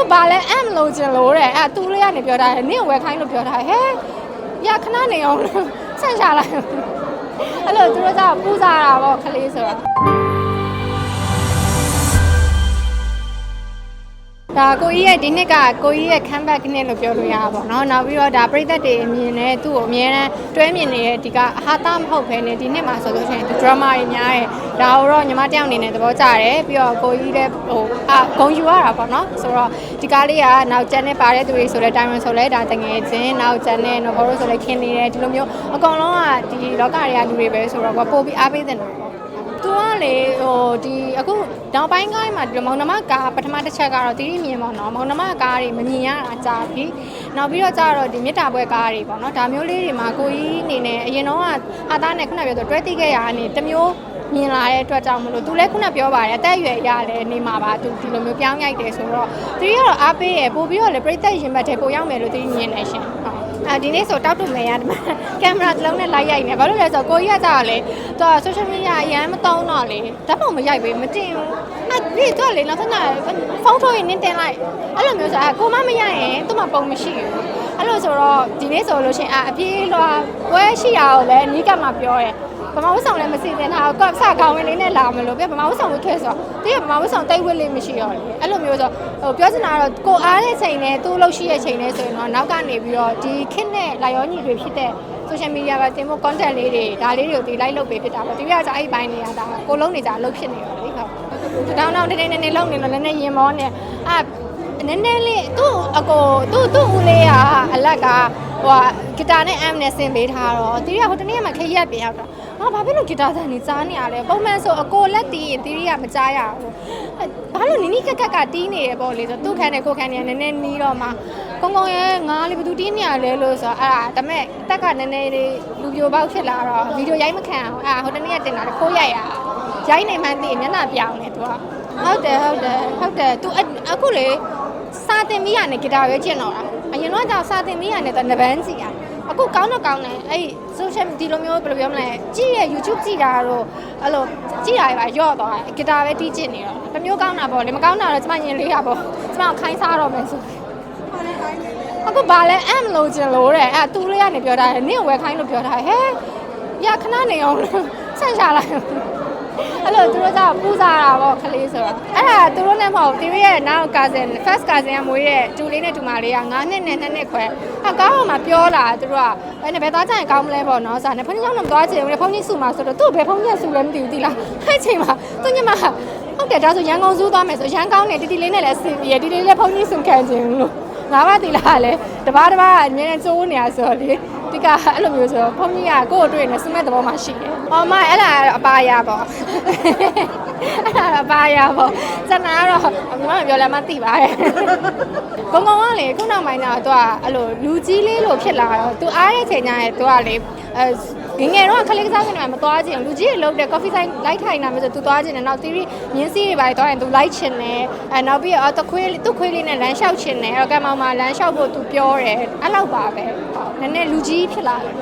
အခုဘာလဲအမ်လို့ကျင်လို့တဲ့အဲ့သူလေးကနေပြောတာနင့်ဝယ်ခိုင်းလို့ပြောတာဟဲ့ရခဏနေအောင်ဆန့်ချလိုက်အဲ့လိုသူတို့ကပူစားတာပေါ့ခလေးဆိုတော့ ဒါကိုကြီးရဲ့ဒီနှစ်ကကိုကြီးရဲ့ comeback နှစ်လို့ပြောလို့ရတာပေါ့နော်နောက်ပြီးတော့ဒါပြည်သက်တွေအမြင်နဲ့သူ့ကိုအမြဲတမ်းတွဲမြင်နေတဲ့ဒီကအဟာသမဟုတ်ပဲနဲ့ဒီနှစ်မှာဆိုလို့ရှိရင်သူ drama တွေများတယ်ဒါတော့ညီမတယောက်အနေနဲ့သဘောကျတယ်ပြီးတော့ကိုကြီးလည်းဟိုအဂုံယူရတာပေါ့နော်ဆိုတော့ဒီကားလေးကနောက်ကျန်နဲ့ပါတဲ့သူတွေဆိုလဲ diamond ဆိုလဲဒါတငယ်ချင်းနောက်ကျန်နဲ့နော်ဘောလို့ဆိုလဲခင်းနေတယ်ဒီလိုမျိုးအကောင်လုံးကဒီလောကတွေကလူတွေပဲဆိုတော့ပို့ပြီးအားပေးတဲ့နော်သူကလေဟိုဒီအခု နောက်ပိုင်းကားမှာဒီမောင်နှမကားပထမတစ်ချက်ကတော့တီးတီးမြင်ပေါ့နော်မောင်နှမကားတွေမမြင်ရတာကြာပြီနောက်ပြီးတော့ကျတော့ဒီမြစ်တာပွဲကားတွေပေါ့နော်ဒါမျိုးလေးတွေမှာကိုကြီးအနေနဲ့အရင်တော့ကအာသားနဲ့ခုနပြောဆိုတွဲတိခဲ့ရတာအနေတစ်မျိုးမြင်လာတဲ့အတွက်ကြောင့်မလို့သူလည်းခုနပြောပါတယ်အသက်အရွယ်ရလည်းနေမှာပါသူဒီလိုမျိုးပြောင်းရိုက်တယ်ဆိုတော့တီးကတော့အားပေးရပို့ပြီးတော့လည်းပြိသက်ရင်ဘတ်ထဲပို့ရောက်မယ်လို့တီးမြင်နေရှင်ဟုတ် အဲဒီနေ့ဆိုတောက်တူမယ်ရဒီမှာကင်မရာတစ်လုံးနဲ့လိုက်ရိုက်နေဘာလို့လဲဆိုတော့ကိုကြီးကကြာလေသူက social media အရင်မသုံးတော့လေဓာတ်ပုံမရိုက်ဘူးမတင်ဘူးအဲ့ဒီတော့လေနောက်ထပ်ဖုန်းထုတ်ရင်နင်းတင်လိုက်အဲ့လိုမျိုးဆိုအဲ့ကိုမမရရင်သူ့မှာပုံမရှိဘူး အဲ့လိုဆိုတော့ဒီနေ့ဆိုလို့ရှိရင်အပြေးလွာဝဲရှိတာကိုလည်းနီးကမှပြောတယ်ဗမာဝတ်ဆောင်လည်းမစီစဉ်ထားဘူးကစကောင်းဝင်လေးနဲ့လာမလို့ပြဗမာဝတ်ဆောင်ဝတ်ခဲ့ဆိုတော့တကယ်ဗမာဝတ်ဆောင်တိတ်ဝတ်လေးမရှိတော့လေအဲ့လိုမျိုးဆိုဟိုပြောချင်တာတော့ကိုအားတဲ့ချိန်နဲ့သူ့လို့ရှိတဲ့ချိန်နဲ့ဆိုရင်တော့နောက်ကနေပြီးတော့ဒီခစ်နဲ့လာရောညီတွေဖြစ်တဲ့ social media ကတင်ဖို့ content လေးတွေဒါလေးတွေကိုဒီ like လုပ်ပေးဖြစ်တာပေါ့ဒီပြကကြအဲ့ဒီပိုင်းတွေကဒါကိုလုံးနေကြအလုပ်ဖြစ်နေတော့လေဟုတ်တောင်းတောင်းတင်းတင်းတင်းလုံးနေတော့လည်းနည်းရင်မောနေအာ နည်းနည်းလေးသူ့အကိုသူ့သူ့ဦးလေးကအလက်ကဟိုဂီတာနဲ့ amp နဲ့ဆင်ပေးထားတော့တီရီကဟိုတနေ့မှခရက်ပြန်ရောက်တာဟာဘာဖြစ်လို့ဂီတာဆန်နေကြားနေရလဲပုံမှန်ဆိုအကိုလက်တီးရင်တီရီကမကြားရဘူးဘာလို့နီနီကက်ကက်ကတီးနေတယ်ပေါ့လေဆိုသူ့ခန်းနဲ့ကိုခန်းနဲ့နည်းနည်းနီးတော့မှကုန်းကုန်းရဲ့ငါလေးဘသူတီးနေရလဲလို့ဆိုတော့အဲ့ဒါဒါမဲ့တက်ကနည်းနည်းလေးလူပြိုပေါက်ဖြစ်လာတော့ဗီဒီယိုရိုက်မခံအောင်အဲ့ဟိုတနေ့ကတင်တာလေခိုးရိုက်ရရိုက်နေမှန်းသိမျက်နှာပြောင်းနေသူကဟုတ်တယ်ဟုတ်တယ်ဟုတ်တယ် तू အခုလေစာ တင်မိရနဲ့ဂီတာရွေးကျင်တော့တာအရင်တော့ကြောင့်စာတင်မိရနဲ့တော့နဘန်းစီอ่ะအခုကောင်းတော့ကောင်းတယ်အဲ့ social ဒီလိုမျိုးဘယ်လိုပြောမလဲကြည့်ရ YouTube ကြည့်တာတော့အဲ့လိုကြည့်ရပါရော့သွားတယ်ဂီတာပဲတီးကျင်နေတော့တမျိုးကောင်းတာပေါ့လေမကောင်းတာတော့ကျမရင်လေးရပေါ့ကျမခိုင်းစားတော့မယ်ဆိုအခုဘာလဲအမ်လို့ကျင်လို့တဲ့အဲ့သူလေးကနေပြောတာနင့်ဝယ်ခိုင်းလို့ပြောတာဟဲ့ရခဏနေအောင်ဆန့်ချလိုက် အဲ့လိုသူတို့ကပူစားတာပေါ့ခလေးဆိုတော့အဲ့ဒါသူတို့နဲ့မဟုတ်တီဗီရဲ့နောက် cousin first cousin ကမွေးတဲ့တူလေးနဲ့တူမလေးက9နှစ်နဲ့2နှစ်ခွဲအကောင်းအောင်မှပြောတာသူတို့ကအဲ့နဲ့ဘယ်သွားကြရင်ကောင်းမလဲပေါ့နော်ဆိုတော့ဖုန်းကြီးကြောင့်တော့မသွားချင်ဘူးဖုန်းကြီးစုမှာဆိုတော့သူ့ဘယ်ဖုန်းကြီးစုလဲမသိဘူးတိလားအဲ့ချိန်မှာသူညမဟုတ်တယ်ဒါဆိုရန်ကုန်စုသွားမယ်ဆိုရန်ကောင်းနေတီတီလေးနဲ့လည်းဆင်ပြေတီတီလေးလည်းဖုန်းကြီးစုခံခြင်းလို့ ငါမသိလားလေတပားတပားအမြဲတမ်းစိုးနေရဆိုတော့လေဒီကအဲ့လိုမျိုးဆိုတော့ဖုန်းကြီးကကိုယ့်ကိုတွေ့နေစမဲ့သဘောမှရှိတယ်။အော်မအဲ့ဒါအပါရပေါ့။အဲ့ဒါအပါရပေါ့။စနာကတော့ညီမပြောလည်းမသိပါရဲ့။ကုန်းကုန်းကလေခုနောက်ပိုင်းတော့သူကအဲ့လိုလူကြီးလေးလိုဖြစ်လာတော့သူအားတဲ့ချိန်ကျရင်သူကလေအဲ ငငယ်တော့ခလေးကစားကနေမှမသွားချင်လူကြီးတွေလောက်တဲ့ coffee sign လိုက်ထိုင်တာမျိုးဆိုသူသွားချင်တယ်နောက် theory မြင်းစည်းတွေပါသွားရင်သူလိုက်ချင်တယ်အဲနောက်ပြီးတော့တခွေးသူ့ခွေးလေးနဲ့လမ်းလျှောက်ချင်တယ်အဲ့တော့ကမောင်မှာလမ်းလျှောက်ဖို့သူပြောတယ်အဲ့လောက်ပါပဲနည်းနည်းလူကြီးဖြစ်လာတယ်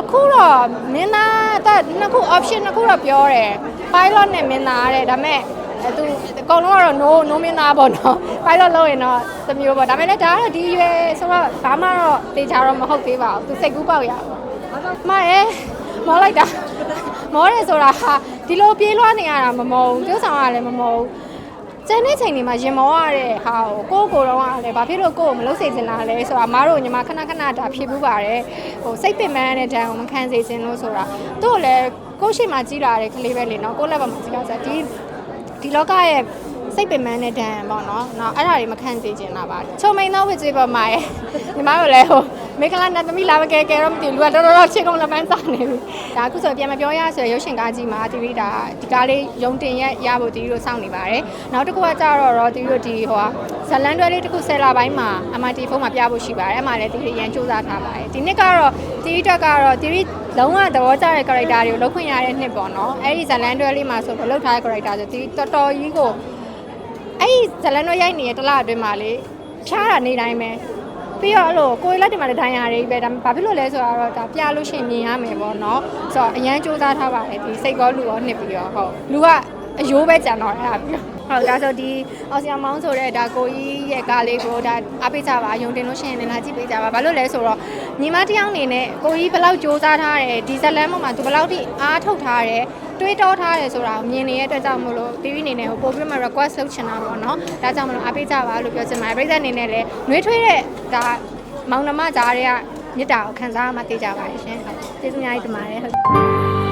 အခုတော့မင်းသားတက်နှစ်ခု option နှစ်ခုတော့ပြောတယ် pilot နဲ့မင်းသားတဲ့ဒါပေမဲ့အဲသူအကုန်လုံးကတော့ no no မင်းသားပေါ့နော် pilot လုပ်ရင်တော့တစ်မျိုးပေါ့ဒါပေမဲ့လည်းဒါကတော့ဒီရွယ်ဆိုတော့ဘာမှတော့တေချာတော့မဟုတ်သေးပါဘူးသူစိတ်ကူးပေါက်ရပါ မရဲမောလိုက်တာမောတယ်ဆိုတာဟာဒီလိုပြေးလွှားနေရတာမမဟုတ်ဘူးပြုတ်ဆောင်ရလည်းမမဟုတ်ဘူးကျန်တဲ့ချိန်တွေမှာရင်မောရတဲ့ဟာကိုကိုကိုတော့ကလည်းဘာဖြစ်လို့ကိုကိုမလုပ်စေချင်တာလဲဆိုတာမတို့ညီမခဏခဏဒါဖြေပူးပါတယ်ဟိုစိတ်ပင်ပန်းတဲ့ဒဏ်ကိုမခံစေချင်လို့ဆိုတာသူ့ကိုလည်းကိုရှိမှကြီးလာတဲ့ကလေးပဲလေနော်ကိုလက်ပါမှာကြီးလာစားဒီဒီလောကရဲ့စိတ်ပင်ပန်းတဲ့ဒဏ်ပေါ့နော်။နော်အဲ့ဒါတွေမခံစေချင်တာပါ။ချုံမိန်သောဝစ်ကြွေးပေါ်မှာရဲ့ညီမတို့လည်းဟို မေကလာနတ်သမီးလာမကဲကဲတော့မသိဘူးလူကတော်တော်ချစ်ကုန်လက်ပန်းစားနေပြီ။ဒါအခုဆိုပြန်မပြောရဆိုရုပ်ရှင်ကားကြီးမှာတီဗီဒါဒီကားလေးရုံတင်ရရဖို့တီဗီတို့စောင့်နေပါတယ်။နောက်တစ်ခုကကြတော့တော့တီဗီတို့ဒီဟိုဟာဇလန်တွဲလေးတစ်ခုဆယ်လပိုင်းမှာ MRT ဖုန်းမှာပြဖို့ရှိပါတယ်။အဲ့မှာလည်းတီဗီရန်စူးစမ်းထားပါတယ်။ဒီနှစ်ကတော့တီဗီတက်ကတော့တီဗီလုံးဝသဘောကျတဲ့ character တွေကိုလုပ်ခွင့်ရတဲ့နှစ်ပေါ့နော်။အဲ့ဒီဇလန်တွဲလေးမှာဆိုတော့လုပ်ထားတဲ့ character ဆိုတီဗီတော်တော်ကြီးကိုအဲ့ဒီဇလန်တွဲရိုက်နေတဲ့တစ်လအတွင်းမှာလေဖြားတာနေတိုင်းပဲ ပြီးတော့အဲ့လိုကိုယ်လက်တင်မှာလည်းဒိုင်ယာတွေပဲဒါဘာဖြစ်လို့လဲဆိုတော့ဒါပြလို့ရှိရင်မြင်ရမယ်ပေါ့နော်ဆိုတော့အရန်စူးစမ်းထားပါတယ်ဒီစိတ်ကောလူရောနှစ်ပြီးတော့ဟုတ်လူကအယိုးပဲကြံတော့အဲ့ဒါပြီးတော့ ဟုတ်ဒါဆိုဒီအော်ဆီယမောင်းဆိုတဲ့ဒါကိုကြီးရဲ့ကားလေးကိုဒါအားပေးကြပါယုံတင်လို့ရှိရင်လည်းလာကြည့်ပေးကြပါဘာလို့လဲဆိုတော့ညီမတစ်ယောက်အနေနဲ့ကိုကြီးဘယ်လောက်စူးစမ်းထားတယ်ဒီဇက်လန်ပေါ်မှာသူဘယ်လောက်ထိအားထုတ်ထားတယ်တွေးတောထားတယ်ဆိုတာကိုမြင်နေတဲ့အတွက်ကြောင့်မို့လို့ TV အနေနဲ့ဟိုပို့ပြီးမှ request လုပ်ချင်တာပေါ့နော်ဒါကြောင့်မလို့အားပေးကြပါလို့ပြောချင်ပါတယ်ပြည်သက်အနေနဲ့လည်းနှွေးထွေးတဲ့ဒါမောင်နှမကြားတွေကမြစ်တာကိုခံစားရမှသိကြပါတယ်ရှင်ဟုတ်ကျေးဇူးအများကြီးတင်ပါတယ်ဟုတ်